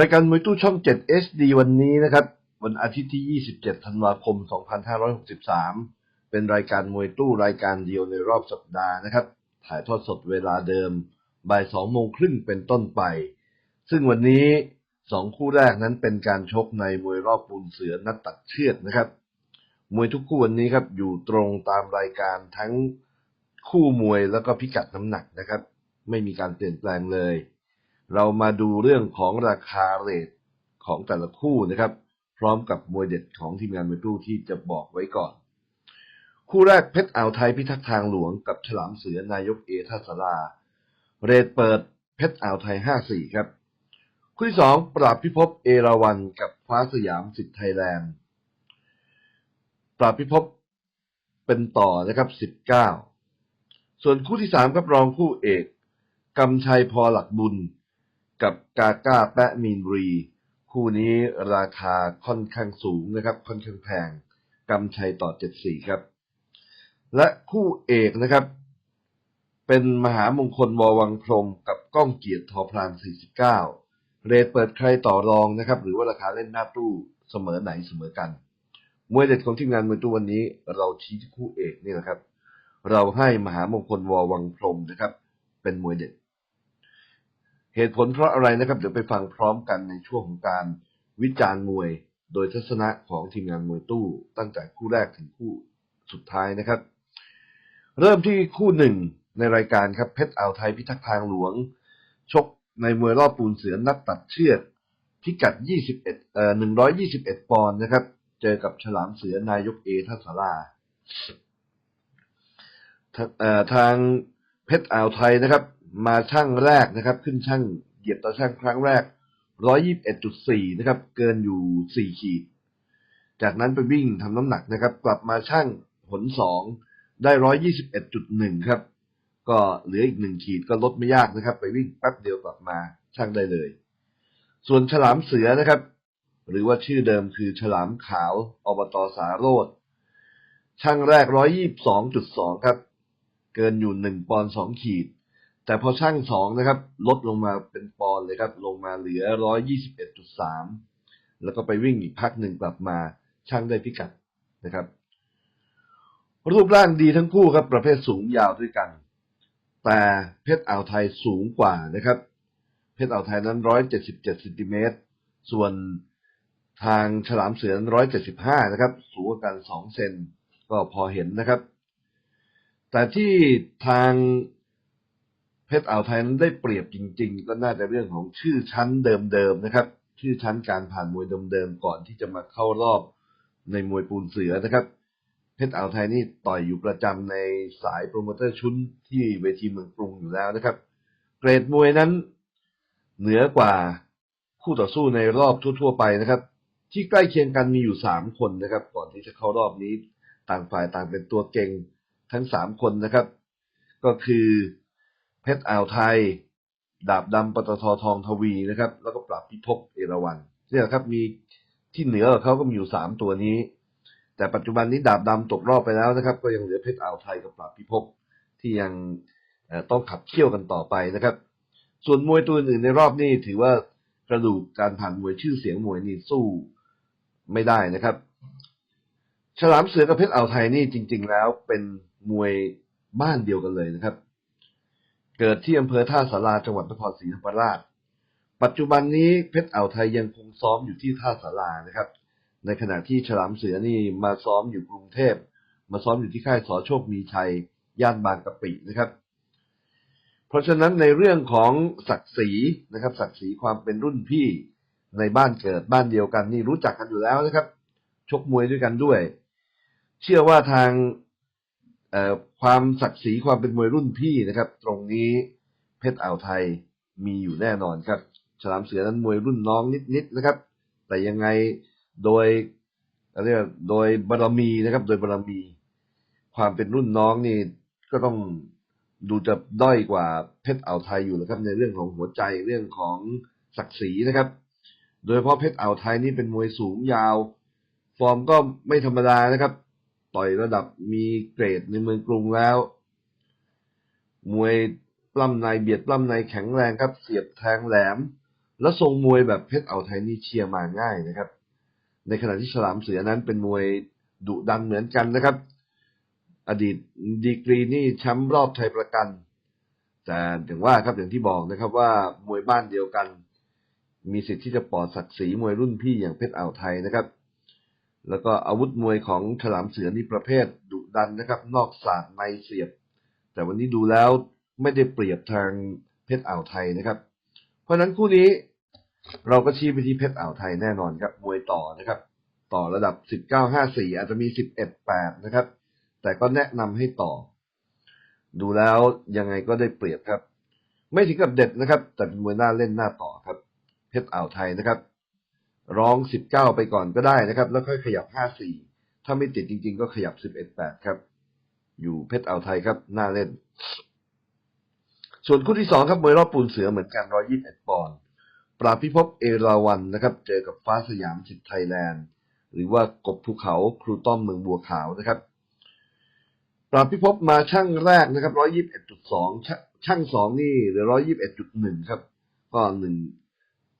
รายการมวยตู้ช่อง 7 HD วันนี้นะครับ วันอาทิตย์ที่ 27 ธันวาคม 2563 เป็นรายการมวยตู้รายการเดียวในรอบสัปดาห์นะครับ ถ่ายทอดสดเวลาเดิม บ่าย 2 โมงครึ่งเป็นต้นไป ซึ่งวันนี้ 2 คู่แรกนั้นเป็นการชกในมวยรอบปูนเสือนัดตัดเชือกนะครับ มวยทุกคู่วันนี้ครับอยู่ตรงตามรายการทั้งคู่มวยแล้วก็พิกัดน้ำหนักนะครับ ไม่มีการเปลี่ยนแปลงเลย เรามาดูเรื่องของราคาเรทของแต่ละคู่นะครับ พร้อมกับมวยเด็ดของทีมงานมวยตู้ที่จะบอกไว้ก่อน คู่แรกเพชรอ่าวไทยพิทักษ์ทางหลวงกับฉลามเสือนายกเอทัศราเรทเปิดเพชรอ่าวไทย 54 ครับ คู่ที่สองปราบพิภพเอราวันกับฟ้าสยามสิทธิ์ไทยแลนด์ปราบพิภพเป็นต่อนะครับ 19 ส่วนคู่ที่สามครับรองคู่เอกกำชัยพอหลักบุญ กับกาก้าแปะมีนบุรี คู่นี้ราคาค่อนข้างสูงนะครับ ค่อนข้างแพงกำชัยต่อ74ครับ และคู่เอกนะครับ เป็นมหามงคลววังพรมกับก้องเกียรติทอพลาน49เรทเปิดใครต่อรองนะครับ หรือว่าราคาเล่นหน้าตู้เสมอไหนเสมอกันมวยเด็ดของทีมงานมวยตู้วันนี้ เราชี้ที่คู่เอกนี่แหละครับ เราให้มหามงคลววังพรมนะครับ เป็นมวยเด็ด เหตุผลเพราะอะไรนะครับ เดี๋ยวไปฟังพร้อมกันในช่วงของการวิจารณ์มวย โดยทัศนะของทีมงานมวยตู้ ตั้งแต่คู่แรกถึงคู่สุดท้ายนะครับ เริ่มที่คู่หนึ่งในรายการครับเพชรอ่าวไทยพิทักษ์ทางหลวง ชกในมวยรอบปูนเสือนัดตัดเชือกพิกัด 21เอ่อ121 ปอนด์นะครับ เจอกับฉลามเสือนายกเอทัศราทาเอ่อทางเพชรอ่าวไทยนะครับ มาช่างแรกนะครับ ขึ้นช่างเหยียบตาช่างครั้งแรก 121.4 นะครับ เกินอยู่ 4 ขีด จากนั้นไปวิ่งทำน้ำหนักนะครับ กลับมาช่างผลสองได้ 121.1 ครับ ก็เหลืออีกหนึ่งขีดก็ลดไม่ยากนะครับ ไปวิ่งแป๊บเดียวกลับมาช่างได้เลย ส่วนฉลามเสือนะครับ หรือว่าชื่อเดิมคือฉลามขาวอบตสาโรดช่างแรก 122.2 ครับ เกินอยู่ 1 ปอนด์2ขีด แต่พอช่างสองนะครับ ลดลงมาเป็นปอนเลยครับ ลงมาเหลือ121.3แล้วก็ไปวิ่งอีกพักหนึ่งกลับมาช่างได้พิกัดนะครับ รูปร่างดีทั้งคู่ครับประเภทสูงยาวด้วยกัน แต่เพชรอ่าวไทยสูงกว่านะครับ เพชรอ่าวไทยนั้น177เซนติเมตรส่วนทางฉลามเสือนั้น175นะครับ สูงกว่ากัน2เซนก็พอเห็นนะครับ แต่ที่ทาง เพชรอ่าวไทยนั้นได้เปรียบจริง ๆ ก็น่าจะเรื่องของชื่อชั้นเดิมๆนะครับ ชื่อชั้นการผ่านมวยเดิมๆก่อนที่จะมาเข้ารอบในมวยปูนเสือนะครับ เพชรอ่าวไทยนี่ต่อยอยู่ประจำในสายโปรโมเตอร์ชุนที่เวทีเมืองกรุงอยู่แล้วนะครับ เกรดมวยนั้นเหนือกว่าคู่ต่อสู้ในรอบทั่ว ๆ ไปนะครับ ที่ใกล้เคียงกันมีอยู่สามคนนะครับ ก่อนที่จะเข้ารอบนี้ ต่างฝ่ายต่างเป็นตัวเก่งทั้งสามคนนะครับ ก็คือ เพชรอ่าวไทย ดาบดำปตททองทวีนะครับ แล้วก็ปราบพิภพเอราวันเนี่ยครับมีที่เหนือเขาก็มีอยู่สามตัวนี้ แต่ปัจจุบันนี้ดาบดำตกรอบไปแล้วนะครับ ก็ยังเหลือเพชรอ่าวไทยกับปราบพิภพที่ยังต้องขับเคี่ยวกันต่อไปนะครับ ส่วนมวยตัวอื่นในรอบนี้ถือว่ากระดูกการผ่านมวยชื่อเสียงมวยนี่สู้ไม่ได้นะครับ ฉลามเสือกับเพชรอ่าวไทยนี่จริง ๆ แล้วเป็นมวยบ้านเดียวกันเลยนะครับ เกิดที่อำเภอท่าสาราจังหวัดนครศรีธรรมราช ปัจจุบันนี้เพชรอ่าวไทยยังคงซ้อมอยู่ที่ท่าสารานะครับ ในขณะที่ฉลามเสือนี่มาซ้อมอยู่กรุงเทพ มาซ้อมอยู่ที่ค่ายสอโชคมีชัย ย่านบางกะปินะครับ เพราะฉะนั้นในเรื่องของศักดิ์ศรีนะครับ ศักดิ์ศรีความเป็นรุ่นพี่ในบ้านเกิดบ้านเดียวกันนี่รู้จักกันอยู่แล้วนะครับ ชกมวยด้วยกันด้วย เชื่อว่าทาง ความศักดิ์ศรีความเป็นมวยรุ่นพี่นะครับ ตรงนี้เพชรอ่าวไทยมีอยู่แน่นอนครับ ฉลามเสือนั้นมวยรุ่นน้องนิดๆนะครับ แต่ยังไงโดยเรียกโดยบารมีนะครับ โดยบารมี ความเป็นรุ่นน้องนี่ก็ต้องดูจะด้อยกว่าเพชรอ่าวไทยอยู่นะครับในเรื่องของหัวใจเรื่องของศักดิ์ศรีนะครับ โดยเฉพาะเพชรอ่าวไทยนี่เป็นมวยสูงยาว ฟอร์มก็ไม่ธรรมดานะครับ ต่อยระดับมีเกรดในเมืองกรุงแล้ว มวยปล้ำในเบียดปล้ำในแข็งแรงครับ เสียบแทงแหลม แล้วทรงมวยแบบเพชรเอาไทยนี่เชียร์มาง่ายนะครับ ในขณะที่ฉลามเสือนั้นเป็นมวยดุดันเหมือนกันนะครับ อดีตดีกรีนี่แชมป์รอบไทยประกัน แต่อย่างว่าครับอย่างที่บอกนะครับว่ามวยบ้านเดียวกัน มีสิทธิ์ที่จะปลอดศักดิ์ศรีมวยรุ่นพี่อย่างเพชรอ่าวไทยนะครับ แล้วก็อาวุธมวยของฉลามเสือนี่ประเภทดุดันนะครับ นอกศาสตร์ในเสียบ แต่วันนี้ดูแล้วไม่ได้เปรียบทางเพชรอ่าวไทยนะครับ เพราะฉะนั้นคู่นี้เราก็ชี้ไปที่เพชรอ่าวไทยแน่นอนครับ มวยต่อนะครับ ต่อระดับ 19-54 อาจจะมี 11-8 นะครับ แต่ก็แนะนำให้ต่อ ดูแล้วยังไงก็ได้เปรียบครับ ไม่ถึงกับเด็ดนะครับ แต่เป็นมวยหน้าเล่นหน้าต่อครับ เพชรอ่าวไทยนะครับ ร้อง19ไปก่อนก็ได้นะครับ แล้วค่อยขยับ54ถ้าไม่ติดจริง ๆ ก็ขยับ11-8ครับ อยู่เพชรอ่าวไทยครับน้าเล่น ส่วนคู่ที่สองครับมวยรอบปูนเสือเหมือนกัน121ปอนด์ปราพิภพเอราวันนะครับ เจอกับฟ้าสยามสิทธิ์ไทยแลนด์ หรือว่ากบภูเขาครูต้อมเมืองบัวขาวนะครับ ปราพิภพมาช่างแรกนะครับ121.2ช่างสองนี่เหลือ121.1ครับ ก็หนึ่ง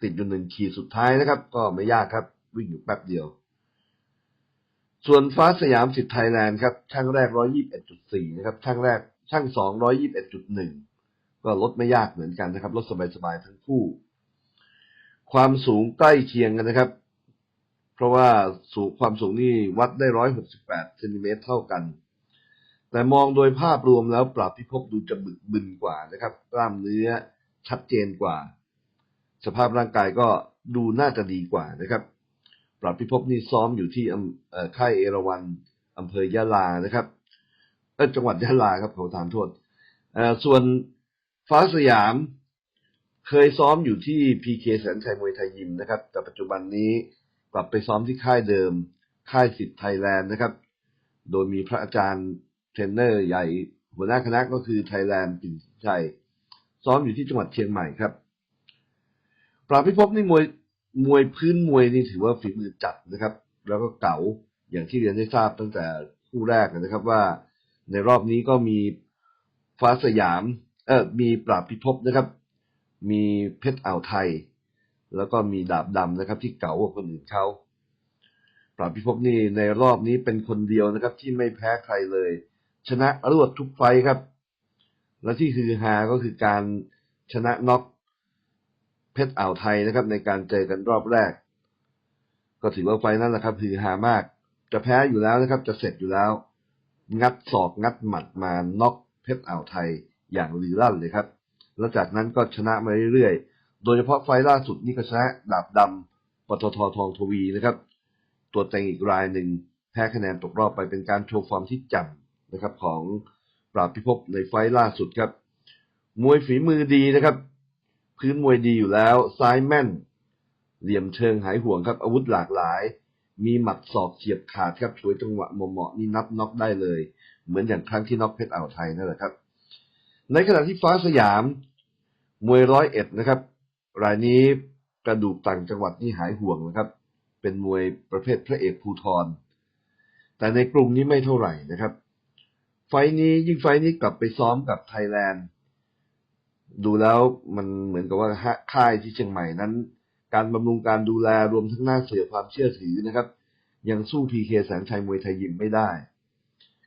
ติดอยู่หนึ่งขีดสุดท้ายนะครับ ก็ไม่ยากครับ วิ่งอยู่แป๊บเดียว ส่วนฟ้าสยามสิทธิ์ไทยแลนด์ครับช่างแรก121.4นะครับช่างแรกช่างสอง121.1ก็ลดไม่ยากเหมือนกันนะครับลดสบายๆทั้งคู่ ความสูงใกล้เคียงกันนะครับ เพราะว่าสูงความสูงนี่วัดได้168เซนติเมตรเท่ากัน แต่มองโดยภาพรวมแล้วปราบพิภพดูจะบึกบึนกว่านะครับ กล้ามเนื้อชัดเจนกว่า สภาพร่างกายก็ดูน่าจะดีกว่านะครับ ปราบพิภพนี่ซ้อมอยู่ที่อำเอ่อค่ายเอราวันอำเภอยะลานะครับจังหวัดยะลาครับขอทานโทษส่วนฟ้าสยาม เคยซ้อมอยู่ที่พีเคแสนชัยมวยไทยยิมนะครับ แต่ปัจจุบันนี้กลับไปซ้อมที่ค่ายเดิม ค่ายสิทธิ์ไทยแลนด์นะครับ โดยมีพระอาจารย์เทรนเนอร์ใหญ่ หัวหน้าคณะก็คือไทยแลนด์ปิ่นชัย ซ้อมอยู่ที่จังหวัดเชียงใหม่ครับ ปราบพิภพนี่มวยมวยพื้นมวยนี่ถือว่าฝีมือจัดนะครับ แล้วก็เก๋าอย่างที่เรียนได้ทราบตั้งแต่คู่แรกนะครับว่าในรอบนี้ก็มีฟ้าสยาม เออมีปราบพิภพนะครับ มีเพชรอ่าวไทย แล้วก็มีดาบดำนะครับ ที่เก๋ากว่าคนอื่นเขาปราบพิภพนี่ในรอบนี้เป็นคนเดียวนะครับ ที่ไม่แพ้ใครเลย ชนะรวดทุกไฟครับ และที่ฮือฮาก็คือการชนะน็อก เพชรอ่าวไทยนะครับ ในการเจอกันรอบแรก ก็ถือว่าไฟนั้นแหละครับฮือฮามาก จะแพ้อยู่แล้วนะครับ จะเสร็จอยู่แล้ว งัดศอกงัดหมัดมาน็อกเพชรอ่าวไทยอย่างลือลั่นเลยครับ แล้วจากนั้นก็ชนะมาเรื่อยๆ โดยเฉพาะไฟล่าสุดนี่ก็ชนะดาบดำปตททองทวีนะครับ ตัวเต็งอีกรายหนึ่งแพ้คะแนนตกรอบไปเป็นการโชว์ฟอร์มที่จังนะครับของปราบพิภพในไฟล่าสุดครับ มวยฝีมือดีนะครับ พื้นมวยดีอยู่แล้ว ซ้ายแม่น เหลี่ยมเชิงหายห่วงครับ อาวุธหลากหลาย มีหมัดศอกเฉียบขาดครับช่วยจังหวะเหมาะๆนี่นับน็อกได้เลย เหมือนอย่างครั้งที่น็อกเพชรอ่าวไทยนั่นแหละครับ ในขณะที่ฟ้าสยาม มวยร้อยเอ็ดนะครับ รายนี้กระดูกต่างจังหวัดนี่หายห่วงนะครับ เป็นมวยประเภทพระเอกภูทร แต่ในกลุ่มนี้ไม่เท่าไหร่นะครับ ไฟนี้ยิ่งไฟนี้กลับไปซ้อมกับไทยแลนด์ ดูแล้วมันเหมือนกับว่าค่ายที่เชียงใหม่นั้น การบำรุงการดูแลรวมทั้งหน้าเสือความเชื่อถือนะครับ ยังสู้พีเคแสนชัยมวยไทยยิมไม่ได้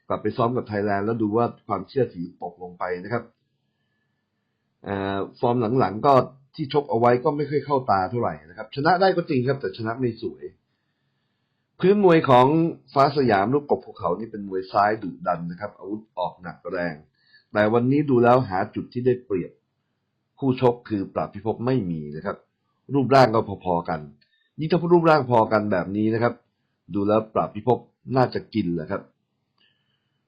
กลับไปซ้อมกับไทยแลนด์แล้วดูว่าความเชื่อถือตกลงไปนะครับอฟอร์มหลังๆก็ที่ชกเอาไว้ก็ไม่ค่อยเข้าตาเท่าไหร่นะครับ ชนะได้ก็จริงครับ แต่ชนะไม่สวย พื้นมวยของฟ้าสยามลูกกบภูเขานี่เป็นมวยซ้ายดุดันนะครับ อาวุธออกหนักแรง แต่วันนี้ดูแล้วหาจุดที่ได้เปรียบ คู่ชกคือปราบพิภพไม่มีนะครับ รูปร่างก็พอๆกันยิ่งถ้ารูปร่างพอกันแบบนี้นะครับ ดูแล้วปราบพิภพน่าจะกินแหละครับ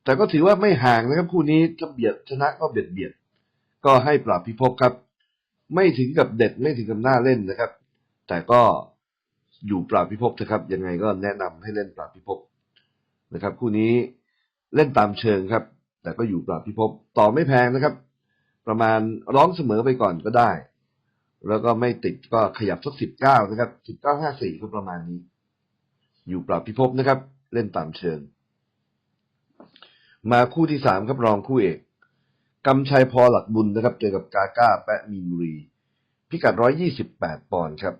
แต่ก็ถือว่าไม่ห่างนะครับคู่นี้ถ้าเบียดชนะก็เบียดเบียด ก็ให้ปราบพิภพครับ ไม่ถึงกับเด็ดไม่ถึงกับหน้าเล่นนะครับ แต่ก็อยู่ปราบพิภพนะครับยังไงก็แนะนำให้เล่นปราบพิภพนะครับ คู่นี้เล่นตามเชิงครับ แต่ก็อยู่ปราบพิภพต่อไม่แพงนะครับ ประมาณร้องเสมอไปก่อนก็ได้ แล้วก็ไม่ติดก็ขยับสักสิบเก้านะครับสิบเก้าห้าสี่ก็ประมาณนี้ อยู่ปราบพิภพนะครับ เล่นตามเชิง มาคู่ที่สามครับรองคู่เอกกำชัยพอหลักบุญนะครับ เจอกับกาก้าแปะมีนบุรี พิกัด128ปดปอนด์ครับ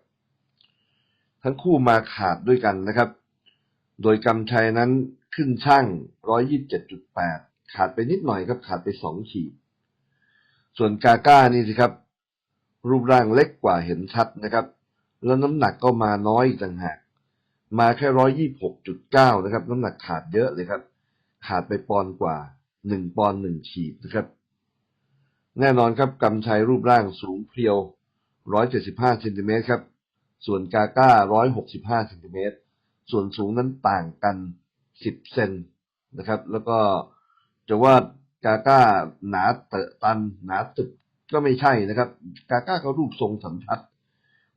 ทั้งคู่มาขาดด้วยกันนะครับ โดยกำชัยนั้นขึ้นช่าง127.8ขาดไปนิดหน่อยครับ ขาดไป2ขีด ส่วนกาก้านี่สิครับ รูปร่างเล็กกว่าเห็นชัดนะครับ แล้วน้ำหนักก็มาน้อยต่างหาก มาแค่126.9นะครับ น้ำหนักขาดเยอะเลยครับ ขาดไปปอนกว่า1ปอนด์1ขีดนะครับ แน่นอนครับกำชัยรูปร่างสูงเพรียว175เจ็ดสิบห้าเซนติเมตรครับ ส่วนกาก้า165เซนติเมตรส่วนสูงนั้นต่างกัน10เซนนะครับ แล้วก็จะว่า กาก้าหนาเตอะตัน หนาตึกก็ไม่ใช่นะครับ กาก้าเขารูปทรงสัมพัทธ์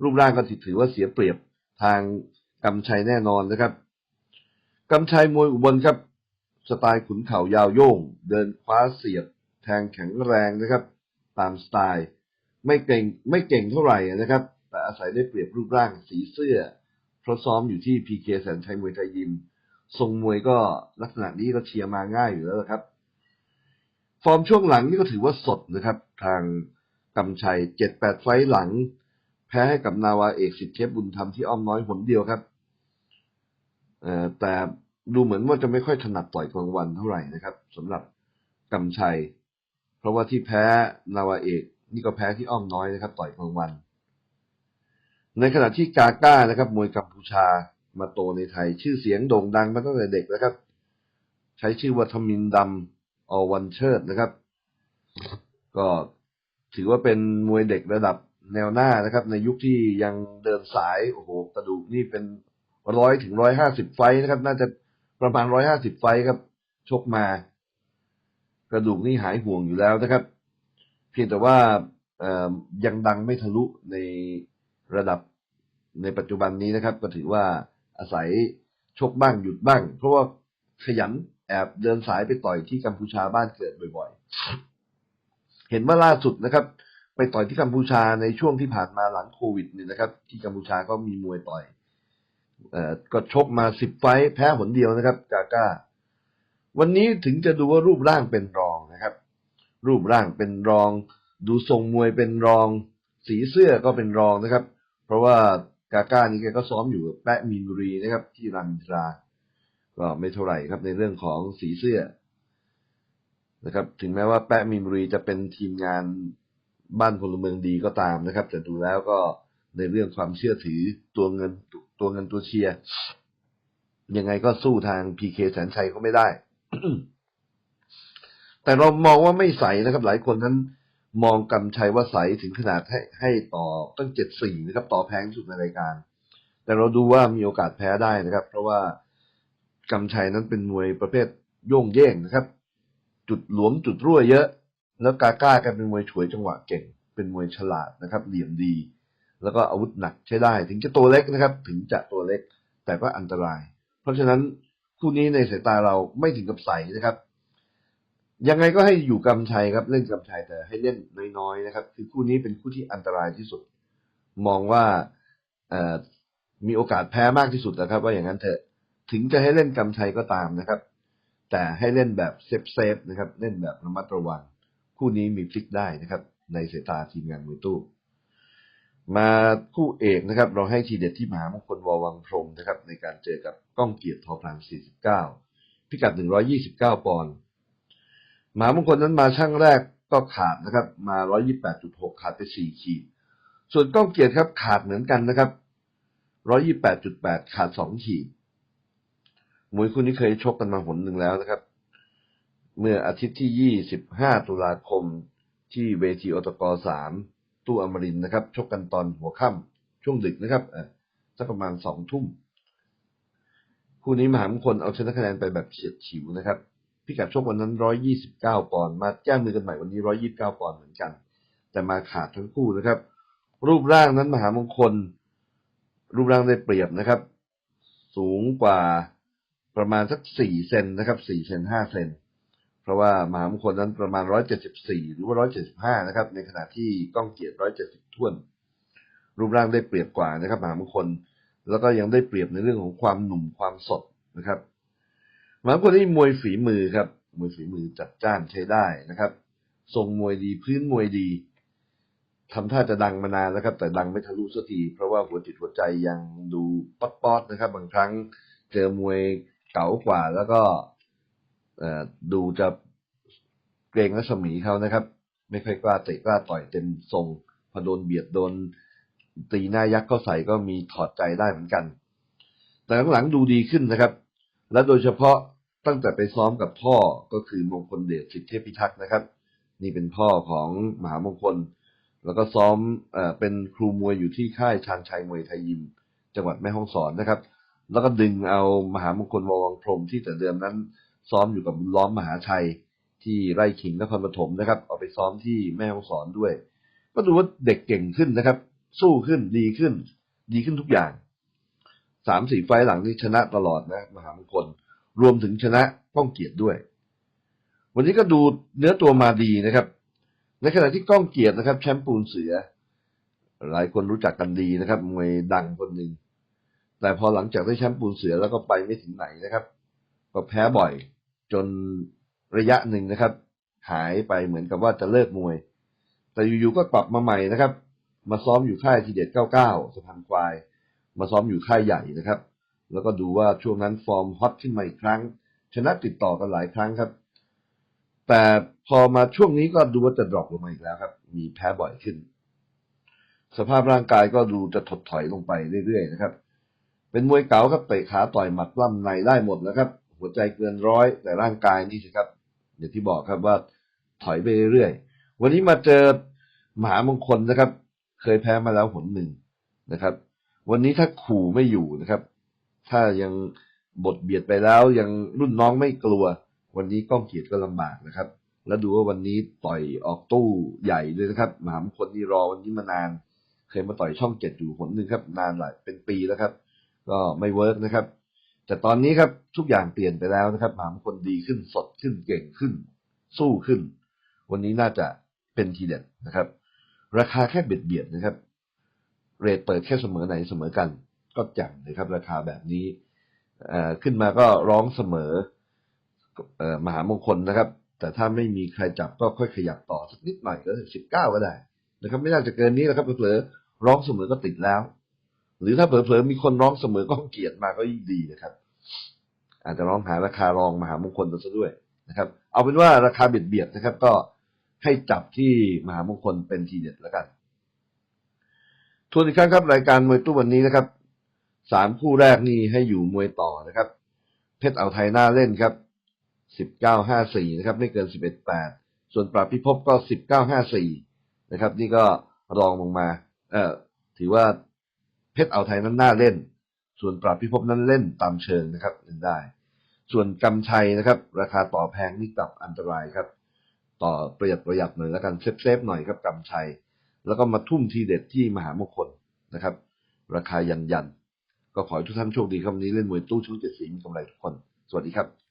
รูปร่างก็ถือว่าเสียเปรียบทางกำชัยแน่นอนนะครับกำชัยมวยอุบลครับ สไตล์ขุนเข่ายาวโย่งเดินคว้าเสียบ แทงแข็งแรงนะครับ ตามสไตล์ไม่เก่งไม่เก่งเท่าไหร่นะครับ แต่อาศัยได้เปรียบรูปร่างสีเสื้อ เพราะซ้อมอยู่ที่พีเคแสนชัยมวยไทยยิมทรงมวยก็ลักษณะนี้ก็เชียร์มาง่ายอยู่แล้วนะครับ ฟอร์มช่วงหลังนี่ก็ถือว่าสดนะครับ ทางกำชัยเจ็ดแปดไฟหลัง แพ้ให้กับนาวาเอกสิทธิเทพบุญธรรมที่อ้อมน้อยหนเดียวครับเอ่อแต่ดูเหมือนว่าจะไม่ค่อยถนัดต่อยกลางวันเท่าไหร่นะครับสำหรับกำชัย เพราะว่าที่แพ้นาวาเอก นี่ก็แพ้ที่อ้อมน้อยนะครับ ต่อยกลางวัน ในขณะที่กาก้านะครับ มวยกัมพูชามาโตในไทย ชื่อเสียงโด่งดังมาตั้งแต่เด็กนะครับ ใช้ชื่อว่าทมินดำ อวันเชิดนะครับ ก็ถือว่าเป็นมวยเด็กระดับแนวหน้านะครับ ในยุคที่ยังเดินสายโอ้โหกระดูกนี่เป็นร้อยถึงร้อยห้าสิบไฟนะครับ น่าจะประมาณร้อยห้าสิบไฟครับ ชกมา กระดูกนี่หายห่วงอยู่แล้วนะครับ เพียงแต่ว่ายังดังไม่ทะลุในระดับในปัจจุบันนี้นะครับ ก็ถือว่าอาศัยชกบ้างหยุดบ้าง เพราะว่าขยัน แอบเดินสายไปต่อยที่กัมพูชาบ้านเกิดบ่อยๆ เห็นว่าล่าสุดนะครับ ไปต่อยที่กัมพูชาในช่วงที่ผ่านมาหลังโควิดเนี่ยนะครับ ที่กัมพูชาก็มีมวยต่อยเอ่อก็ชกมาสิบไฟแพ้หนเดียวนะครับกาก้า วันนี้ถึงจะดูว่ารูปร่างเป็นรองนะครับ รูปร่างเป็นรอง ดูทรงมวยเป็นรอง สีเสื้อก็เป็นรองนะครับ เพราะว่ากาก้านี่แกก็ซ้อมอยู่กับแปะมีนบุรีนะครับ ที่รามอินทรา ก็ไม่เท่าไหร่ครับในเรื่องของสีเสื้อนะครับ ถึงแม้ว่าแปะมีนบุรีจะเป็นทีมงานบ้านพลเมืองดีก็ตามนะครับ แต่ดูแล้วก็ในเรื่องความเชื่อถือตัวเงินตัวเงินตัวเชียร์ยังไงก็สู้ทางพีเคแสนชัยก็ไม่ได้ แต่เรามองว่าไม่ใสนะครับ หลายคนนั้นมองกำชัยว่าใสถึงขนาดให้ให้ต่อตั้งเจ็ดสี่นะครับ ต่อแพงสุดในรายการ แต่เราดูว่ามีโอกาสแพ้ได้นะครับ เพราะว่า กำชัยนั้นเป็นมวยประเภทโย่งเย่งนะครับ จุดหลวมจุดรั่วเยอะ แล้วกาก้ากันเป็นมวยฉวยจังหวะเก่ง เป็นมวยฉลาดนะครับ เหลี่ยมดี แล้วก็อาวุธหนักใช้ได้ ถึงจะตัวเล็กนะครับ ถึงจะตัวเล็ก แต่ก็อันตราย เพราะฉะนั้นคู่นี้ในสายตาเราไม่ถึงกับใสนะครับ ยังไงก็ให้อยู่กำชัยครับเล่นกำชัยแต่ให้เล่นน้อยๆนะครับ คือคู่นี้เป็นคู่ที่อันตรายที่สุด มองว่ามีโอกาสแพ้มากที่สุดนะครับ ว่าอย่างนั้นเถอะ ถึงจะให้เล่นกำชัยก็ตามนะครับ แต่ให้เล่นแบบเซฟเซฟนะครับ เล่นแบบระมัดระวัง คู่นี้มีพลิกได้นะครับ ในสายตาทีมงานมวยตู้ มาคู่เอกนะครับ เราให้ทีเด็ดที่มหามงคลววังพรมนะครับ ในการเจอกับก้องเกียรติทอพลัง 49 พิกัด 129 ปอนด์มหามงคลนั้นมาช่างแรกก็ขาดนะครับ มา 128.6 ขาดไป 4 ขีด ส่วนก้องเกียรติครับขาดเหมือนกันนะครับ 128.8 ขาด 2 ขีด มวยคู่นี้เคยชกกันมาหนหนึ่งแล้วนะครับ เมื่ออาทิตย์ที่ 25 ตุลาคมที่เวทีอตก3ตู้อมรินนะครับ ชกกันตอนหัวค่ำช่วงดึกนะครับสักประมาณสองทุ่ม คู่นี้มหามงคลเอาชนะคะแนนไปแบบเฉียดฉิวนะครับ พิกัดชกวันนั้น 129 ปอนด์มาแจ้งมือกันใหม่วันนี้ 129 ปอนด์เหมือนกัน แต่มาขาดทั้งคู่นะครับ รูปร่างนั้นมหามงคล รูปร่างได้เปรียบนะครับ สูงกว่า ประมาณสัก4เซนนะครับ4เซน5เซนเพราะว่ามหามงคลนั้นประมาณ174หรือว่า175นะครับ ในขณะที่ก้องเกียรติ170ท้วน รูปร่างได้เปรียบกว่านะครับมหามงคล แล้วก็ยังได้เปรียบในเรื่องของความหนุ่มความสดนะครับมหามงคลนี่มวยฝีมือครับมวยฝีมือจัดจ้านใช้ได้นะครับทรงมวยดีพื้นมวยดีทำท่าจะดังมานานแล้วครับ แต่ดังไม่ทะลุสักทีเพราะว่าหัวจิตหัวใจยังดูป๊อดๆนะครับ บางครั้งเจอมวย เก๋ากว่าแล้วก็ดูจะเกรงรัศมีเขานะครับ ไม่ค่อยกล้าเตะกล้าต่อยเต็มทรงพอโดนเบียดโดนตีหน้ายักษ์เข้าใส่ก็มีถอดใจได้เหมือนกัน แต่หลังๆดูดีขึ้นนะครับ และโดยเฉพาะตั้งแต่ไปซ้อมกับพ่อก็คือมงคลเดชสิทธิเทพิทักษ์นะครับ นี่เป็นพ่อของมหามงคล แล้วก็ซ้อมเอเป็นครูมวยอยู่ที่ค่ายชานชัยมวยไทยยิม จังหวัดแม่ฮ่องสอนนะครับ แล้วก็ดึงเอามหามงคลววังพรมที่แต่เดิมนั้น ซ้อมอยู่กับบุญล้อมมหาชัยที่ไร่ขิงนครปฐมนะครับ เอาไปซ้อมที่แม่ฮ่องสอนด้วย ก็ดูว่าเด็กเก่งขึ้นนะครับ สู้ขึ้นดีขึ้น ดีขึ้นทุกอย่างสามสี่ไฟหลังนี่ชนะตลอดนะมหามงคล รวมถึงชนะก้องเกียรติด้วย วันนี้ก็ดูเนื้อตัวมาดีนะครับ ในขณะที่ก้องเกียรตินะครับ แชมป์ปูนเสือ หลายคนรู้จักกันดีนะครับมวยดังคนหนึ่ง แต่พอหลังจากได้แชมป์ปูนเสือแล้วก็ไปไม่ถึงไหนนะครับ ก็แพ้บ่อยจนระยะหนึ่งนะครับ หายไปเหมือนกับว่าจะเลิกมวย แต่อยู่ๆก็กลับมาใหม่นะครับ มาซ้อมอยู่ค่ายทีเด็ด99สะพานควาย มาซ้อมอยู่ค่ายใหญ่นะครับ แล้วก็ดูว่าช่วงนั้นฟอร์มฮอตขึ้นมาอีกครั้ง ชนะติดต่อกันหลายครั้งครับ แต่พอมาช่วงนี้ก็ดูว่าจะดรอปลงมาอีกแล้วครับ มีแพ้บ่อยขึ้น สภาพร่างกายก็ดูจะถดถอยลงไปเรื่อยๆนะครับ เป็นมวยเก๋าครับเตะขาต่อยหมัดล่ำในได้หมดนะครับ หัวใจเกินร้อยแต่ร่างกายนี่สิครับอย่างที่บอกครับว่าถอยไปเรื่อยๆวันนี้มาเจอมหามงคลนะครับ เคยแพ้มาแล้วหนหนึ่งนะครับ วันนี้ถ้าขู่ไม่อยู่นะครับ ถ้ายังบทเบียดไปแล้วยังรุ่นน้องไม่กลัว วันนี้ก้องเกียรติก็ลำบากนะครับ แล้วดูว่าวันนี้ต่อยออกตู้ใหญ่เลยนะครับมหามงคลนี่รอวันนี้มานาน เคยมาต่อยช่องเจ็ดอยู่หนหนึ่งครับ นานหลายเป็นปีแล้วครับ ก็ไม่เวิร์กนะครับ แต่ตอนนี้ครับทุกอย่างเปลี่ยนไปแล้วนะครับมหามงคลดีขึ้นสดขึ้นเก่งขึ้น สู้ขึ้น วันนี้น่าจะเป็นทีเด็ดนะครับ ราคาแค่เบียดเบียดนะครับ เรทเปิดแค่เสมอไหนเสมอกัน ก็จังเลยครับ ราคาแบบนี้ขึ้นมาก็ร้องเสมออมหามงคลนะครับ แต่ถ้าไม่มีใครจับก็ค่อยขยับต่อสักนิดหน่อยก็สิบเก้าก็ได้นะครับ ไม่น่าจะเกินนี้แล้วครับเผลอร้องเสมอก็ติดแล้ว หรือถ้าเผลอๆมีคนร้องเสมอก็เกลียดมาก็ยิ่งดีนะครับ อาจจะร้องหาราคารองมหามงคลซะด้วยนะครับ เอาเป็นว่าราคาเบียดเบียดนะครับ ก็ให้จับที่มหามงคลเป็นทีเด็ดแล้วกันทวนอีกครั้งครับรายการมวยตู้วันนี้นะครับสามคู่แรกนี่ให้อยู่มวยต่อนะครับ เพชรเอาไทยหน้าเล่นครับสิบเก้าห้าสี่นะครับ ไม่เกินสิบเอ็ดแปดส่วนปราบพิภพก็สิบเก้าห้าสี่นะครับ นี่ก็รองลงมา เอ่อถือว่า เพชรเอาไทยนั้นน่าเล่น ส่วนปราบพิภพนั้นเล่นตามเชิงนะครับเล่นได้ ส่วนกำชัยนะครับ ราคาต่อแพงนี่กลับอันตรายครับ ต่อประหยัดประหยัดหน่อยแล้วกันเซฟเซฟๆหน่อยครับกำชัย แล้วก็มาทุ่มทีเด็ดที่มหามงคลนะครับ ราคายันยันก็ขอให้ทุกท่านโชคดีครับนนี้เล่นมวยตู้ช่องเจ็ดสีมีกำไรทุกคน สวัสดีครับ